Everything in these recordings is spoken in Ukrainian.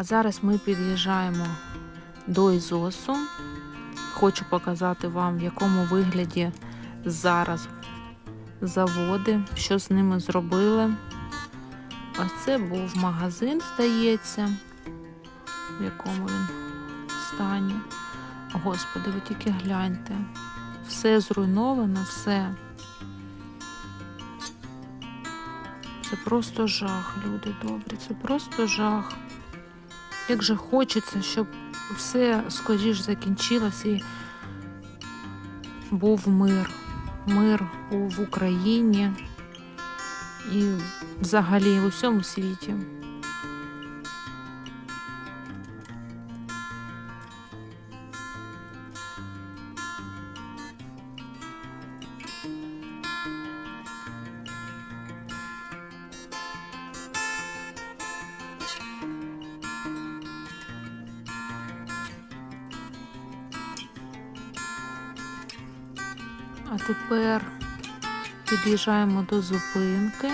А зараз ми під'їжджаємо до Ізосу. Хочу показати вам, в якому вигляді зараз заводи, що з ними зробили. Ось це був магазин, здається, в якому він стані. Господи, ви тільки гляньте. Все зруйновано, все. Це просто жах, люди добрі. Це просто жах. Як же хочеться, щоб все скоріш закінчилось і був мир. Мир в Україні і взагалі в усьому світі. А тепер під'їжджаємо до зупинки.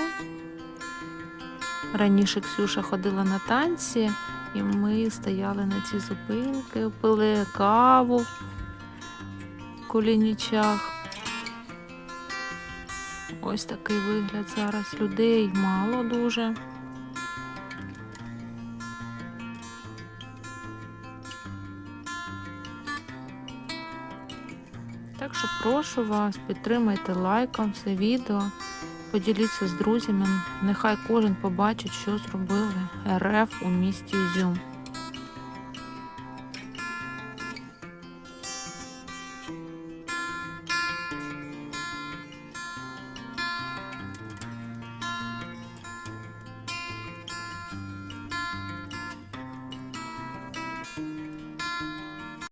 Раніше Ксюша ходила на танці, і ми стояли на цій зупинці, пили каву в Кулінічах. Ось такий вигляд зараз. Людей мало дуже. Так що прошу вас, підтримайте лайком це відео, поділіться з друзями. Нехай кожен побачить, що зробили РФ у місті Ізюм.